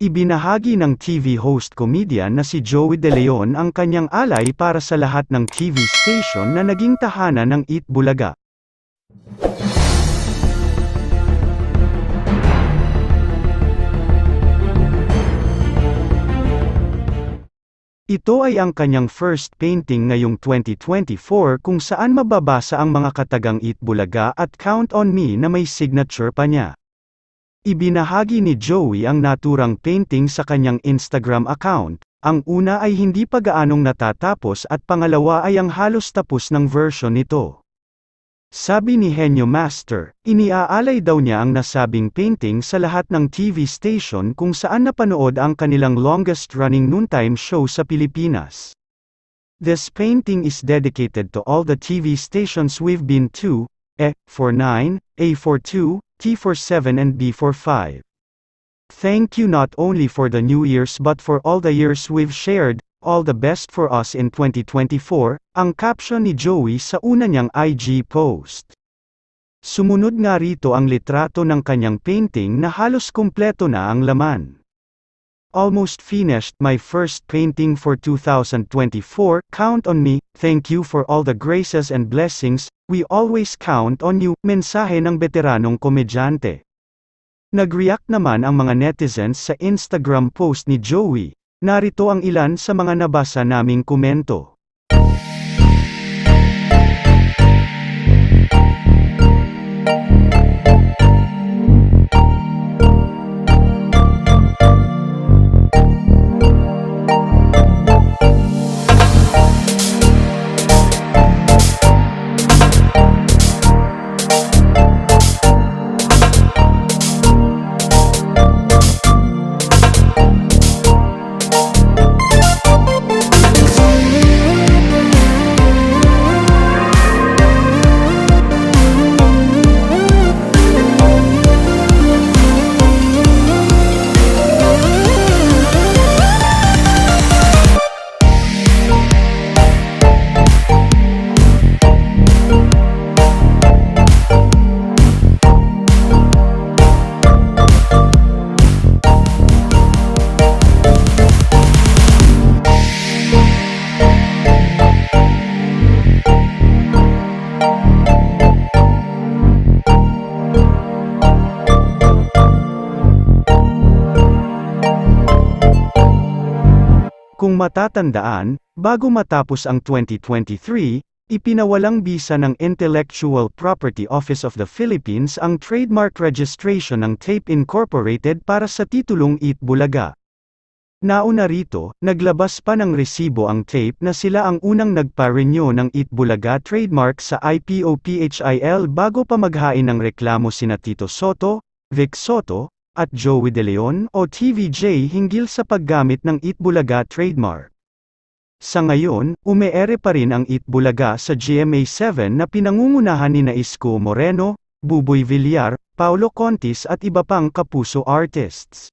Ibinahagi ng TV host comedian na si Joey De Leon ang kanyang alay para sa lahat ng TV station na naging tahanan ng Eat Bulaga. Ito ay ang kanyang first painting ngayong 2024 kung saan mababasa ang mga katagang Eat Bulaga at Count on Me na may signature pa niya. Ibinahagi ni Joey ang naturang painting sa kanyang Instagram account. Ang una ay hindi pa gaanong natatapos at pangalawa ay ang halos tapos ng version nito. Sabi ni Henyo Master, iniaalay daw niya ang nasabing painting sa lahat ng TV station kung saan napanood ang kanilang longest-running noontime show sa Pilipinas. This painting is dedicated to all the TV stations we've been to, E49, A42, T47 and B45. Thank you not only for the new years but for all the years we've shared, all the best for us in 2024, ang caption ni Joey sa una niyang IG post. Sumunod nga rito ang litrato ng kanyang painting na halos kumpleto na ang laman. Almost finished my first painting for 2024, count on me, thank you for all the graces and blessings, we always count on you, mensahe ng veteranong komedyante. Nag-react naman ang mga netizens sa Instagram post ni Joey, narito ang ilan sa mga nabasa naming komento. Kung matatandaan, bago matapos ang 2023, ipinawalang bisa ng Intellectual Property Office of the Philippines ang trademark registration ng Tape Incorporated para sa titulong Eat Bulaga. Nauna rito, naglabas pa ng resibo ang tape na sila ang unang nagpa-renew ng Eat Bulaga trademark sa IPO-PHIL bago pa maghain ng reklamo sina Tito Soto, Vic Soto, at Joey De Leon o TVJ hinggil sa paggamit ng Eat Bulaga trademark. Sa ngayon, umeere pa rin ang Eat Bulaga sa GMA7 na pinangungunahan ni Isko Moreno, Buboy Villar, Paulo Contis at iba pang kapuso artists.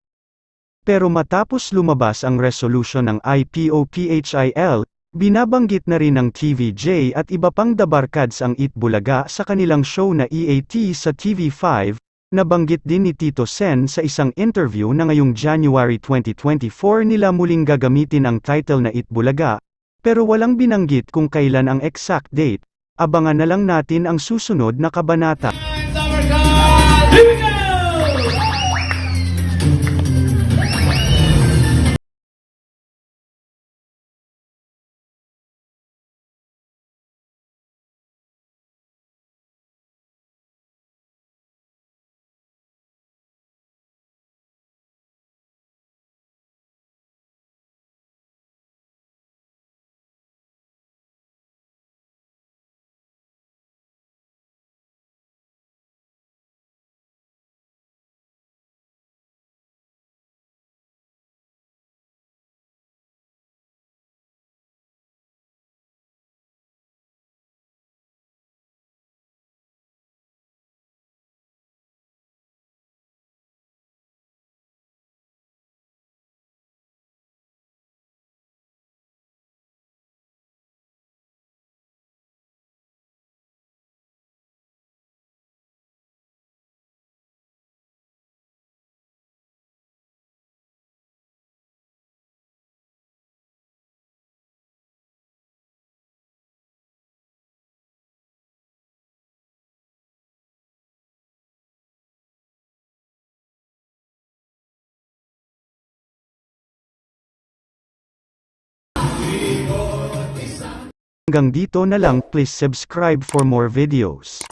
Pero matapos lumabas ang resolution ng IPO-PHIL, binabanggit na rin ng TVJ at iba pang dabarkads ang Eat Bulaga sa kanilang show na EAT sa TV5, nabanggit din ni Tito Sen sa isang interview na ngayong January 2024 nila muling gagamitin ang title na Eat Bulaga, pero walang binanggit kung kailan ang exact date, abangan na lang natin ang susunod na kabanata. Hanggang dito na lang, please subscribe for more videos.